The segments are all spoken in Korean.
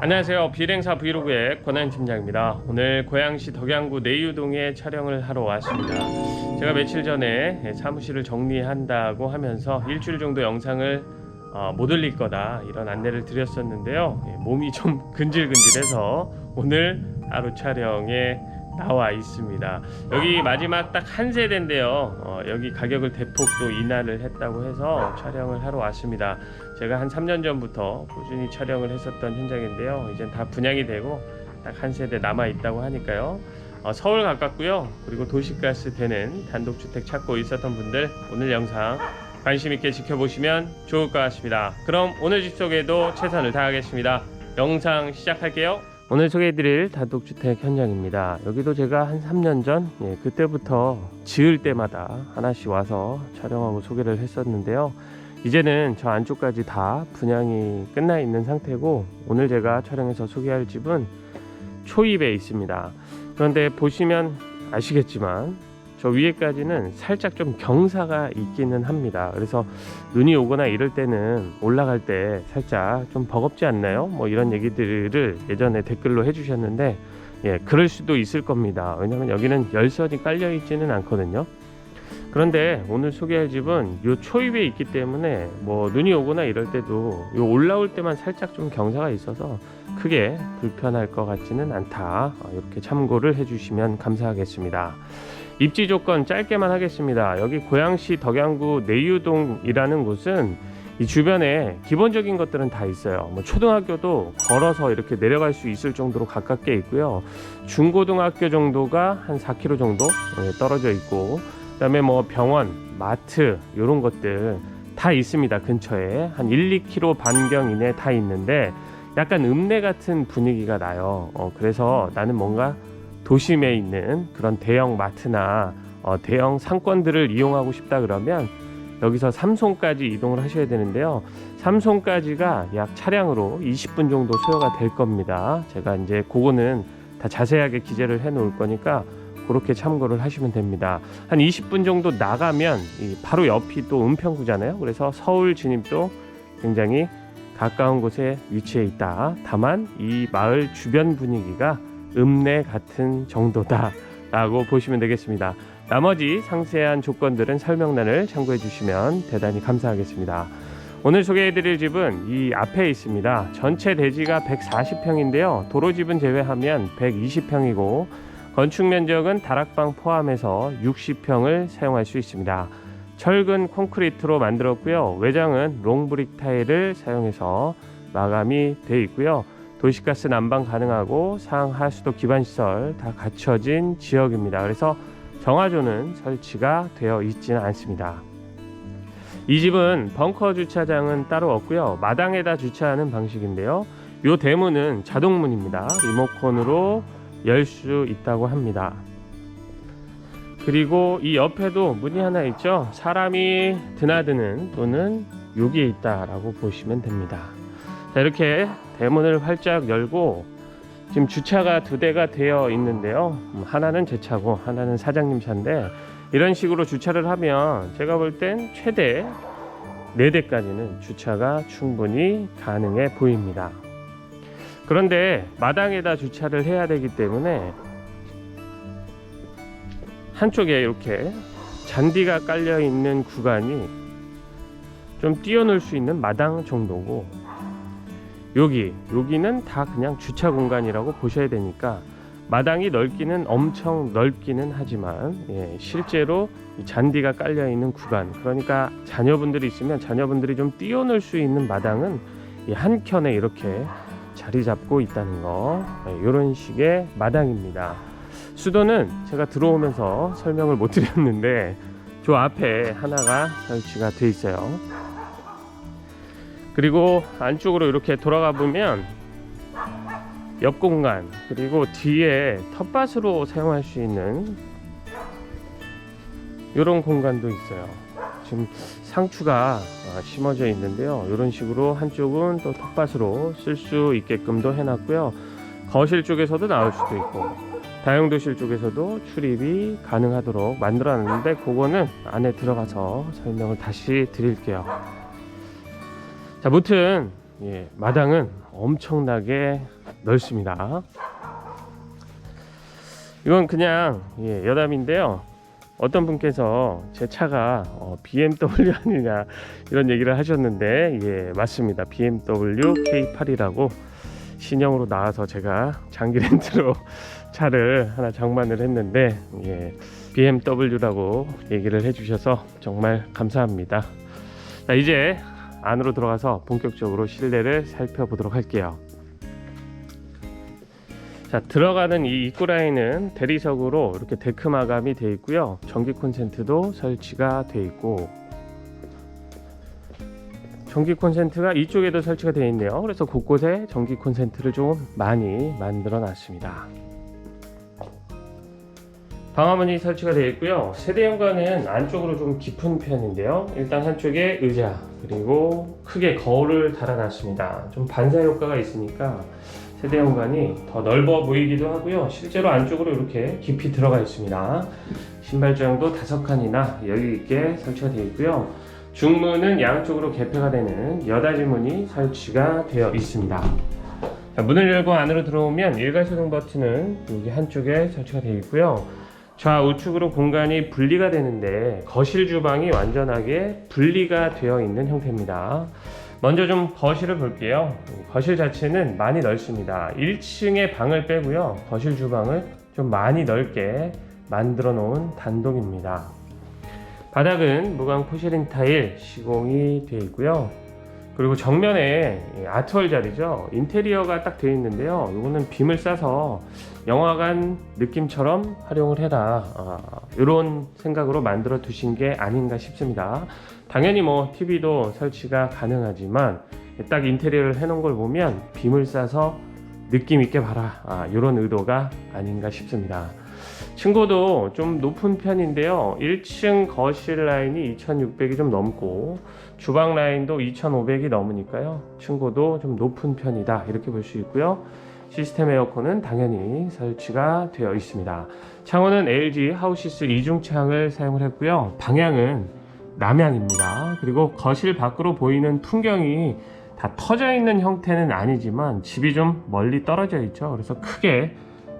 안녕하세요. 비행사 브이로그의 권한 팀장입니다. 오늘 고양시 덕양구 내유동에 촬영을 하러 왔습니다. 제가 며칠 전에 사무실을 정리한다고 하면서 일주일 정도 영상을 어, 못 올릴 거다 이런 안내를 드렸었는데요. 예, 몸이 좀 근질근질해서 오늘 하루 촬영에 나와 있습니다. 여기 마지막 딱 한 세대인데요. 어, 여기 가격을 대폭 또 인하를 했다고 해서 촬영을 하러 왔습니다. 제가 한 3년 전부터 꾸준히 촬영을 했었던 현장인데요. 이젠 다 분양이 되고 딱 한 세대 남아 있다고 하니까요. 어, 서울 가깝고요. 그리고 도시가스 되는 단독주택 찾고 있었던 분들 오늘 영상 관심 있게 지켜보시면 좋을 것 같습니다. 그럼 오늘 집 소개도 최선을 다하겠습니다. 영상 시작할게요. 오늘 소개해드릴 단독주택 현장입니다. 여기도 제가 한 3년 전 예, 그때부터 지을 때마다 하나씩 와서 촬영하고 소개를 했었는데요. 이제는 저 안쪽까지 다 분양이 끝나 있는 상태고 오늘 제가 촬영해서 소개할 집은 초입에 있습니다. 그런데 보시면 아시겠지만 저 위에까지는 살짝 좀 경사가 있기는 합니다. 그래서 눈이 오거나 이럴 때는 올라갈 때 살짝 좀 버겁지 않나요? 뭐 이런 얘기들을 예전에 댓글로 해주셨는데 예, 그럴 수도 있을 겁니다. 왜냐면 여기는 열선이 깔려 있지는 않거든요. 그런데 오늘 소개할 집은 요 초입에 있기 때문에 뭐 눈이 오거나 이럴 때도 요 올라올 때만 살짝 좀 경사가 있어서 크게 불편할 것 같지는 않다. 어, 이렇게 참고를 해주시면 감사하겠습니다. 입지 조건 짧게만 하겠습니다. 여기 고양시 덕양구 내유동이라는 곳은 이 주변에 기본적인 것들은 다 있어요. 뭐 초등학교도 걸어서 이렇게 내려갈 수 있을 정도로 가깝게 있고요. 중고등학교 정도가 한 4km 정도 예, 떨어져 있고, 그다음에 뭐 병원, 마트 이런 것들 다 있습니다. 근처에 한 1, 2km 반경 이내 다 있는데 약간 읍내 같은 분위기가 나요. 어, 그래서 나는 뭔가 도심에 있는 그런 대형 마트나 어, 대형 상권들을 이용하고 싶다 그러면 여기서 삼송까지 이동을 하셔야 되는데요. 삼송까지가 약 차량으로 20분 정도 소요가 될 겁니다. 제가 이제 그거는 다 자세하게 기재를 해 놓을 거니까 그렇게 참고를 하시면 됩니다. 한 20분 정도 나가면 이 바로 옆이 또 은평구잖아요. 그래서 서울 진입도 굉장히 가까운 곳에 위치해 있다. 다만 이 마을 주변 분위기가 읍내 같은 정도다라고 보시면 되겠습니다. 나머지 상세한 조건들은 설명란을 참고해 주시면 대단히 감사하겠습니다. 오늘 소개해드릴 집은 이 앞에 있습니다. 전체 대지가 140평인데요. 도로집은 제외하면 120평이고 건축 면적은 다락방 포함해서 60평을 사용할 수 있습니다. 철근 콘크리트로 만들었고요. 외장은 롱브릭 타일을 사용해서 마감이 되어 있고요. 도시가스 난방 가능하고 상하수도 기반 시설 다 갖춰진 지역입니다. 그래서 정화조는 설치가 되어 있지는 않습니다. 이 집은 벙커 주차장은 따로 없고요. 마당에다 주차하는 방식인데요. 이 대문은 자동문입니다. 리모컨으로 열 수 있다고 합니다. 그리고 이 옆에도 문이 하나 있죠. 사람이 드나드는 또는 여기에 있다라고 보시면 됩니다. 자, 이렇게 대문을 활짝 열고 지금 주차가 두 대가 되어 있는데요. 음, 하나는 제 차고 하나는 사장님 차인데 이런 식으로 주차를 하면 제가 볼 땐 최대 네 대까지는 주차가 충분히 가능해 보입니다. 그런데 마당에다 주차를 해야 되기 때문에 한쪽에 이렇게 잔디가 깔려 있는 구간이 좀 뛰어놀 수 있는 마당 정도고 여기 여기는 다 그냥 주차 공간이라고 보셔야 되니까 마당이 넓기는 엄청 넓기는 하지만 예, 실제로 이 잔디가 깔려 있는 구간 그러니까 자녀분들이 있으면 자녀분들이 좀 뛰어놀 수 있는 마당은 이 한켠에 이렇게 자리 잡고 있다는 거 이런 식의 마당입니다. 수도는 제가 들어오면서 설명을 못 드렸는데 저 앞에 하나가 설치가 돼 있어요. 그리고 안쪽으로 이렇게 돌아가 보면 옆 공간 그리고 뒤에 텃밭으로 사용할 수 있는 이런 공간도 있어요. 지금 상추가 아, 심어져 있는데요. 이런 식으로 한쪽은 또 텃밭으로 쓸 수 있게끔도 해놨고요. 거실 쪽에서도 나올 수도 있고 다용도실 쪽에서도 출입이 가능하도록 만들어놨는데 그거는 안에 들어가서 설명을 다시 드릴게요. 자, 무튼 예, 마당은 엄청나게 넓습니다. 이건 그냥 예, 여담인데요. 어떤 분께서 제 차가 어, BMW 아니냐 이런 얘기를 하셨는데 예 맞습니다 BMW K8이라고 신형으로 나와서 제가 장기 렌트로 차를 하나 장만을 했는데 예 BMW라고 얘기를 해주셔서 정말 감사합니다 자 이제 안으로 들어가서 본격적으로 실내를 살펴보도록 할게요. 자 들어가는 이 입구 라인은 대리석으로 이렇게 데크 마감이 되어 있고요. 전기 콘센트도 설치가 되어 있고. 전기 콘센트가 이쪽에도 설치가 되어 있네요. 그래서 곳곳에 전기 콘센트를 좀 많이 만들어 놨습니다 방화문이 설치가 되어 있고요 세대 연관은 안쪽으로 좀 깊은 편인데요 일단 한쪽에 의자 그리고 크게 거울을 달아놨습니다 좀 반사 효과가 있으니까 세대 연관이 더 넓어 보이기도 하고요. 실제로 안쪽으로 이렇게 깊이 들어가 있습니다. 신발장도 다섯 칸이나 여유 있게 설치가 되어 있고요. 중문은 양쪽으로 개폐가 되는 여닫이 문이 설치가 되어 있습니다. 자, 문을 열고 안으로 들어오면 일괄 소등 버튼은 여기 한쪽에 설치가 되어 있고요. 좌우측으로 공간이 분리가 되는데 거실 주방이 완전하게 분리가 되어 있는 형태입니다. 먼저 좀 거실을 볼게요. 거실 자체는 많이 넓습니다. 1층의 방을 빼고요. 거실 주방을 좀 많이 넓게 만들어 놓은 단독입니다. 바닥은 무광 포시린 타일 시공이 되어 있고요. 그리고 정면에 아트월 자리죠. 인테리어가 딱 되어 있는데요. 이거는 빔을 싸서 영화관 느낌처럼 활용을 해라. 아, 이런 생각으로 만들어 두신 게 아닌가 싶습니다. 당연히 뭐 TV도 설치가 가능하지만 딱 인테리어를 해놓은 걸 보면 빔을 싸서 느낌 있게 봐라. 아, 이런 의도가 아닌가 싶습니다. 층고도 좀 높은 편인데요. 1층 거실 라인이 2600이 좀 넘고 주방 라인도 2500이 넘으니까요. 층고도 좀 높은 편이다. 이렇게 볼 수 있고요. 시스템 에어컨은 당연히 설치가 되어 있습니다. 창호는 LG 하우시스 이중창을 사용을 했고요. 방향은 남향입니다. 그리고 거실 밖으로 보이는 풍경이 다 터져 있는 형태는 아니지만 집이 좀 멀리 떨어져 있죠. 그래서 크게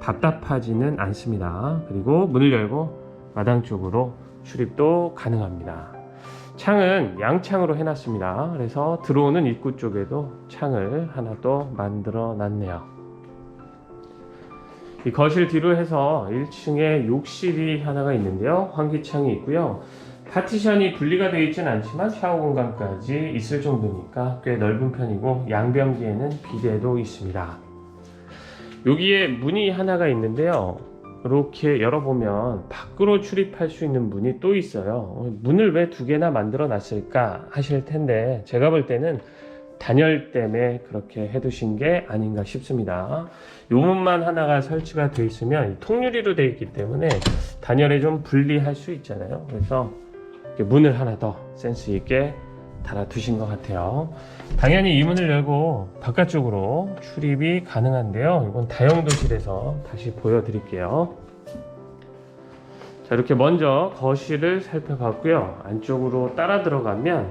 답답하지는 않습니다. 그리고 문을 열고 마당 쪽으로 출입도 가능합니다. 창은 양창으로 해놨습니다. 그래서 들어오는 입구 쪽에도 창을 하나 또 만들어 놨네요. 이 거실 뒤로 해서 1층에 욕실이 하나가 있는데요. 환기창이 있고요. 파티션이 분리가 되어 있진 않지만 샤워 공간까지 있을 정도니까 꽤 넓은 편이고 양변기에는 비데도 있습니다. 여기에 문이 하나가 있는데요. 이렇게 열어보면 밖으로 출입할 수 있는 문이 또 있어요. 문을 왜 두 개나 만들어 놨을까 하실 텐데 제가 볼 때는 단열 때문에 그렇게 해두신 게 아닌가 싶습니다. 요 문만 하나가 설치가 되어 있으면 통유리로 되어 있기 때문에 단열에 좀 분리할 수 있잖아요. 그래서 문을 하나 더 센스 있게 달아 두신 것 같아요. 당연히 이 문을 열고 바깥쪽으로 출입이 가능한데요. 이건 다용도실에서 다시 보여드릴게요. 자, 이렇게 먼저 거실을 살펴봤고요. 안쪽으로 따라 들어가면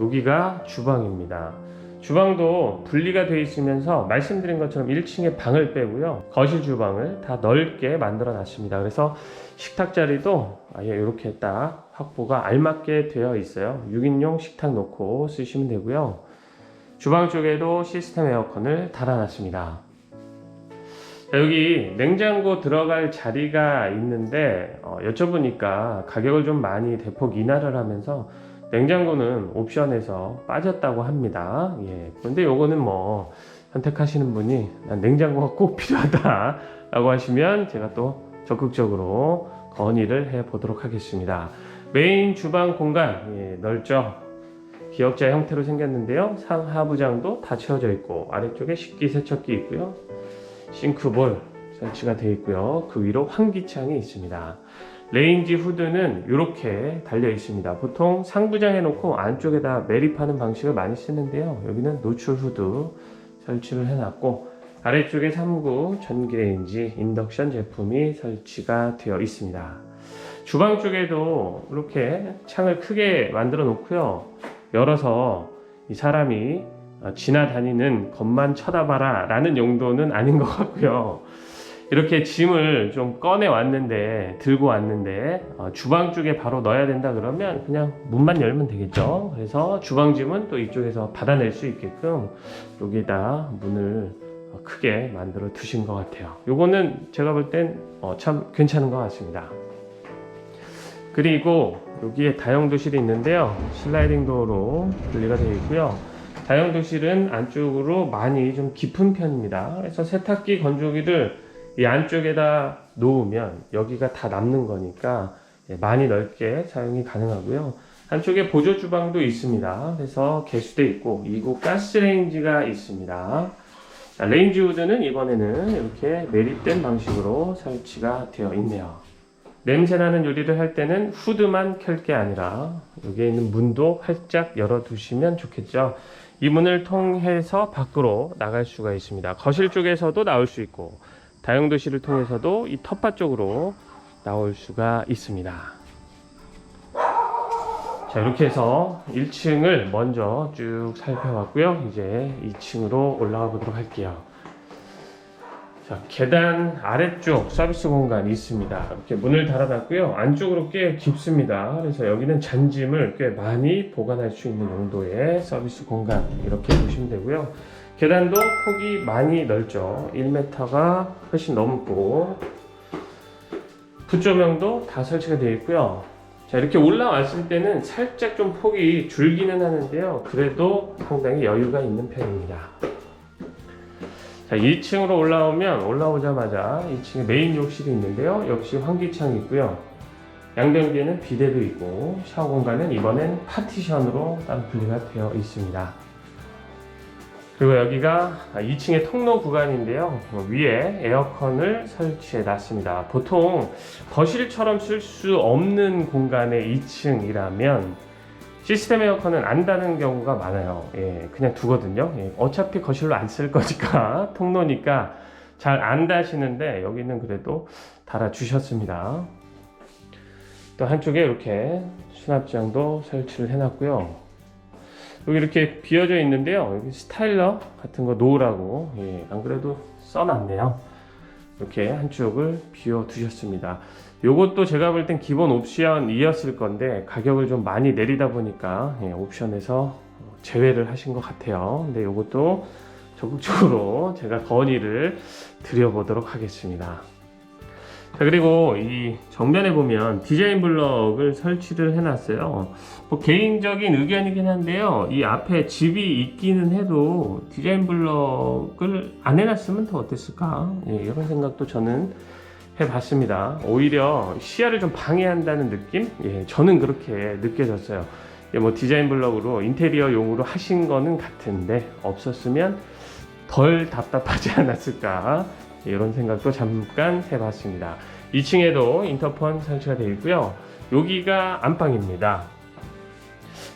여기가 주방입니다. 주방도 분리가 되어 있으면서 말씀드린 것처럼 1층에 방을 빼고요. 거실 주방을 다 넓게 만들어 놨습니다. 그래서 식탁 자리도 아예 이렇게 딱 확보가 알맞게 되어 있어요. 6인용 식탁 놓고 쓰시면 되고요. 주방 쪽에도 시스템 에어컨을 달아놨습니다. 자, 여기 냉장고 들어갈 자리가 있는데 어, 여쭤보니까 가격을 좀 많이 대폭 인하를 하면서 냉장고는 옵션에서 빠졌다고 합니다. 예. 그런데 요거는 뭐 선택하시는 분이 난 냉장고가 꼭 필요하다 라고 하시면 제가 또 적극적으로 건의를 해 보도록 하겠습니다. 메인 주방 공간 예, 넓죠. 기역자 형태로 생겼는데요. 상하부장도 다 채워져 있고 아래쪽에 식기 세척기 있고요. 싱크볼 설치가 되어 있고요. 그 위로 환기창이 있습니다. 레인지 후드는 이렇게 달려 있습니다. 보통 상부장 해 놓고 안쪽에다 매립하는 방식을 많이 쓰는데요. 여기는 노출 후드 설치를 해놨고 아래쪽에 3구 전기 레인지 인덕션 제품이 설치가 되어 있습니다. 주방 쪽에도 이렇게 창을 크게 만들어 놓고요. 열어서 이 사람이 어, 지나다니는 것만 쳐다봐라 라는 용도는 아닌 것 같고요. 이렇게 짐을 좀 꺼내 왔는데 들고 왔는데 어, 주방 쪽에 바로 넣어야 된다 그러면 그냥 문만 열면 되겠죠. 그래서 주방 짐은 또 이쪽에서 받아낼 수 있게끔 여기다 문을 어, 크게 만들어 두신 것 같아요. 요거는 제가 볼땐 어, 참 괜찮은 것 같습니다. 그리고 여기에 다용도실이 있는데요. 슬라이딩 도어로 분리가 되어 있고요. 다용도실은 안쪽으로 많이 좀 깊은 편입니다. 그래서 세탁기, 건조기를 이 안쪽에다 놓으면 여기가 다 남는 거니까 예, 많이 넓게 사용이 가능하고요. 한쪽에 보조 주방도 있습니다. 그래서 개수대 있고 이곳 가스레인지가 있습니다. 자, 레인지 우드는 이번에는 이렇게 매립된 방식으로 설치가 되어 있네요. 냄새나는 요리를 할 때는 후드만 켤 게 아니라 여기에 있는 문도 활짝 열어두시면 좋겠죠. 이 문을 통해서 밖으로 나갈 수가 있습니다. 거실 쪽에서도 나올 수 있고 다용도실을 통해서도 이 텃밭 쪽으로 나올 수가 있습니다. 자 이렇게 해서 1층을 먼저 쭉 살펴봤고요. 이제 2층으로 올라가 보도록 할게요. 자, 계단 아래쪽 서비스 공간이 있습니다. 이렇게 문을 달아놨고요. 안쪽으로 꽤 깊습니다. 그래서 여기는 잔짐을 꽤 많이 보관할 수 있는 용도의 서비스 공간 이렇게 보시면 되고요. 계단도 폭이 많이 넓죠. 1m가 훨씬 넘고 붓조명도 다 설치가 되어 있고요. 자 이렇게 올라왔을 때는 살짝 좀 폭이 줄기는 하는데요. 그래도 상당히 여유가 있는 편입니다. 자, 2층으로 올라오면 올라오자마자 2층에 메인 욕실이 있는데요. 역시 환기창이 있고요. 양변기에는 비데도 있고 샤워 공간은 이번엔 파티션으로 따로 분리가 되어 있습니다. 그리고 여기가 2층의 통로 구간인데요. 어, 위에 에어컨을 설치해 놨습니다. 보통 거실처럼 쓸 수 없는 공간의 2층이라면 시스템 에어컨은 안 다는 경우가 많아요. 예, 그냥 두거든요. 예, 어차피 거실로 안 쓸 거니까 통로니까 잘 안 다시는데 여기는 그래도 달아 주셨습니다. 또 한쪽에 이렇게 수납장도 설치를 해놨고요. 여기 이렇게 비어져 있는데요. 여기 스타일러 같은 거 놓으라고 예, 안 그래도 써놨네요. 이렇게 한쪽을 비워 두셨습니다. 요것도 제가 볼 땐 기본 옵션이었을 건데 가격을 좀 많이 내리다 보니까 예, 옵션에서 제외를 하신 것 같아요. 근데 요것도 적극적으로 제가 건의를 드려보도록 하겠습니다. 자 그리고 이 정면에 보면 디자인 블럭을 설치를 해놨어요. 뭐 개인적인 의견이긴 한데요. 이 앞에 집이 있기는 해도 디자인 블럭을 안 해놨으면 더 어땠을까? 예, 이런 생각도 저는 해봤습니다. 오히려 시야를 좀 방해한다는 느낌? 예, 저는 그렇게 느껴졌어요. 예, 뭐 디자인 블럭으로 인테리어 용으로 하신 거는 같은데 없었으면 덜 답답하지 않았을까? 이런 생각도 잠깐 해봤습니다. 2층에도 인터폰 설치가 되어 있고요. 여기가 안방입니다.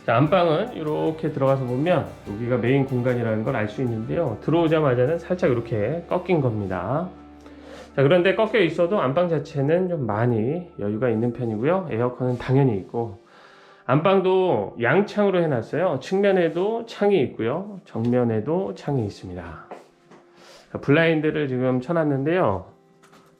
자, 안방은 이렇게 들어가서 보면 여기가 메인 공간이라는 걸 알 수 있는데요. 들어오자마자는 살짝 이렇게 꺾인 겁니다. 자, 그런데 꺾여 있어도 안방 자체는 좀 많이 여유가 있는 편이고요. 에어컨은 당연히 있고 안방도 양창으로 해놨어요. 측면에도 창이 있고요. 정면에도 창이 있습니다. 자, 블라인드를 지금 쳐놨는데요.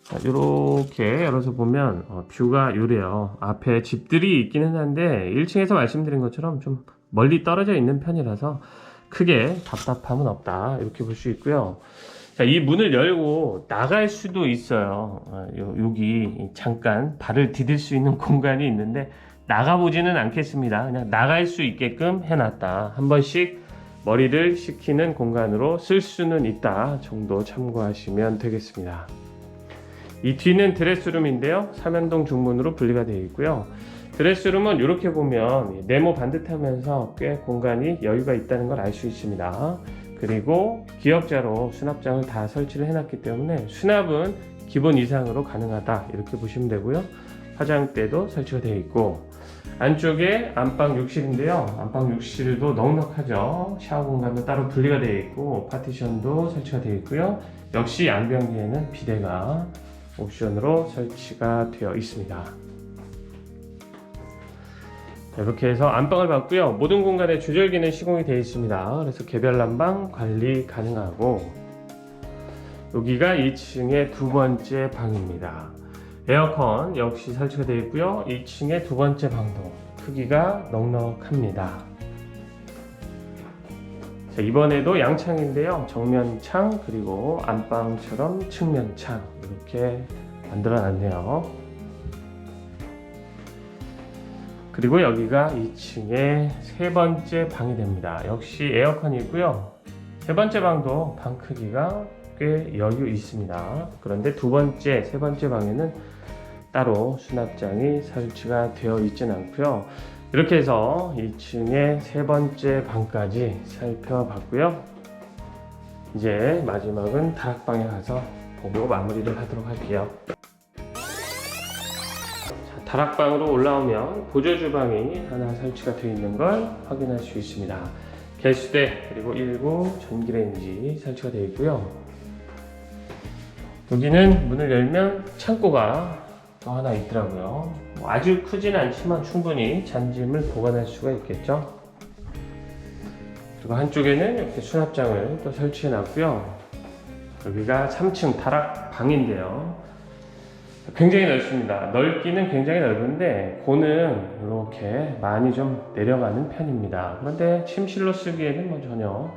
자, 이렇게 열어서 보면 어, 뷰가 이래요. 앞에 집들이 있기는 한데 1층에서 말씀드린 것처럼 좀 멀리 떨어져 있는 편이라서 크게 답답함은 없다. 이렇게 볼 수 있고요. 자, 이 문을 열고 나갈 수도 있어요. 어, 요, 여기 잠깐 발을 디딜 수 있는 공간이 있는데 나가보지는 않겠습니다. 그냥 나갈 수 있게끔 해놨다. 한 번씩 머리를 식히는 공간으로 쓸 수는 있다 정도 참고하시면 되겠습니다. 이 뒤는 드레스룸인데요. 삼연동 중문으로 분리가 되어 있고요. 드레스룸은 이렇게 보면 네모 반듯하면서 꽤 공간이 여유가 있다는 걸 알 수 있습니다. 그리고 기역자로 수납장을 다 설치를 해놨기 때문에 수납은 기본 이상으로 가능하다 이렇게 보시면 되고요. 화장대도 설치가 되어 있고 안쪽에 안방 욕실인데요. 안방 욕실도 넉넉하죠. 샤워 공간도 따로 분리가 되어 있고 파티션도 설치가 되어 있고요. 역시 양변기에는 비데가 옵션으로 설치가 되어 있습니다. 이렇게 해서 안방을 봤고요. 모든 공간에 조절기는 시공이 되어 있습니다. 그래서 개별 난방 관리 가능하고 여기가 2층의 두 번째 방입니다. 에어컨 역시 설치가 되어 있고요. 2층의 두 번째 방도 크기가 넉넉합니다. 자, 이번에도 양창인데요. 정면 창 그리고 안방처럼 측면 창 이렇게 만들어 놨네요. 그리고 여기가 2층의 세 번째 방이 됩니다. 역시 에어컨이고요. 세 번째 방도 방 크기가 꽤 여유 있습니다. 그런데 두 번째, 세 번째 방에는 따로 수납장이 설치가 되어 있진 않고요. 이렇게 해서 2층의 세 번째 방까지 살펴봤고요. 이제 마지막은 다락방에 가서 보고 마무리를 하도록 할게요. 자, 다락방으로 올라오면 보조 주방이 하나 설치가 되어 있는 걸 확인할 수 있습니다. 개수대 그리고 1구 전기레인지 설치가 되어 있고요. 여기는 문을 열면 창고가 또 하나 있더라고요. 뭐 아주 크진 않지만 충분히 잔짐을 보관할 수가 있겠죠. 그리고 한쪽에는 이렇게 수납장을 또 설치해 놨고요. 여기가 3층 다락 방인데요. 굉장히 넓습니다. 넓기는 굉장히 넓은데 고는 이렇게 많이 좀 내려가는 편입니다. 그런데 침실로 쓰기에는 뭐 전혀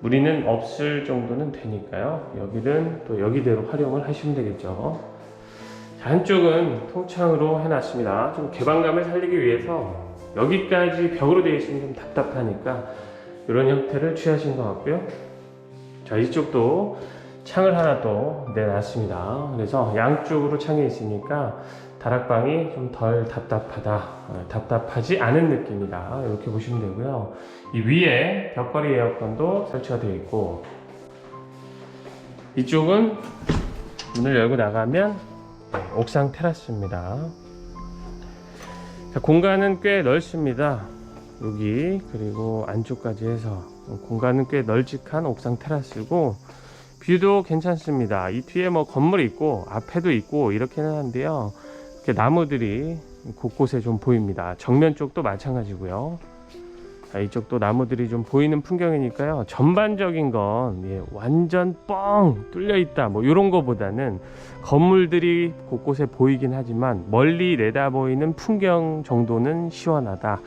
무리는 없을 정도는 되니까요. 여기는 또 여기대로 활용을 하시면 되겠죠. 자, 한쪽은 통창으로 해놨습니다. 좀 개방감을 살리기 위해서 여기까지 벽으로 되어 있으면 좀 답답하니까 이런 형태를 취하신 것 같고요. 자, 이쪽도 창을 하나 또 내놨습니다. 그래서 양쪽으로 창이 있으니까 다락방이 좀 덜 답답하다, 어, 답답하지 않은 느낌이다. 이렇게 보시면 되고요. 이 위에 벽걸이 에어컨도 설치가 되어 있고 이쪽은 문을 열고 나가면 네, 옥상 테라스입니다. 자, 공간은 꽤 넓습니다. 여기 그리고 안쪽까지 해서 공간은 꽤 널찍한 옥상 테라스고 뷰도 괜찮습니다. 이 뒤에 뭐 건물이 있고 앞에도 있고 이렇게는 한데요. 이렇게 나무들이 곳곳에 좀 보입니다. 정면 쪽도 마찬가지고요. 자, 이쪽도 나무들이 좀 보이는 풍경이니까요. 전반적인 건 예, 완전 뻥 뚫려 있다 뭐 이런 거보다는 건물들이 곳곳에 보이긴 하지만 멀리 내다 보이는 풍경 정도는 시원하다.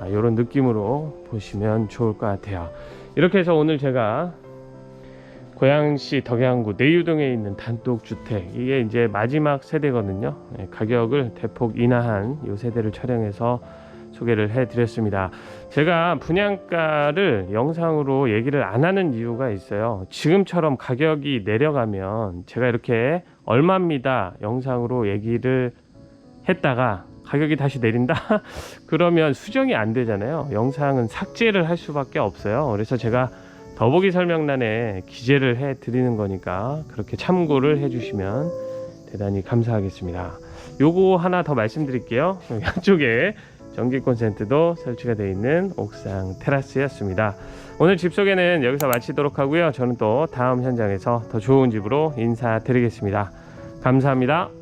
아, 이런 느낌으로 보시면 좋을 것 같아요. 이렇게 해서 오늘 제가 고양시 덕양구 내유동에 있는 단독주택 이게 이제 마지막 세대거든요. 예, 가격을 대폭 인하한 이 세대를 촬영해서 소개를 해드렸습니다. 제가 분양가를 영상으로 얘기를 안 하는 이유가 있어요. 지금처럼 가격이 내려가면 제가 이렇게 얼마입니다 영상으로 얘기를 했다가 가격이 다시 내린다? 그러면 수정이 안 되잖아요. 영상은 삭제를 할 수밖에 없어요. 그래서 제가 더보기 설명란에 기재를 해 드리는 거니까 그렇게 참고를 해 주시면 대단히 감사하겠습니다. 요거 하나 더 말씀드릴게요. 양쪽에 전기 콘센트도 설치가 되어 있는 옥상 테라스였습니다. 오늘 집 소개는 여기서 마치도록 하고요. 저는 또 다음 현장에서 더 좋은 집으로 인사드리겠습니다. 감사합니다.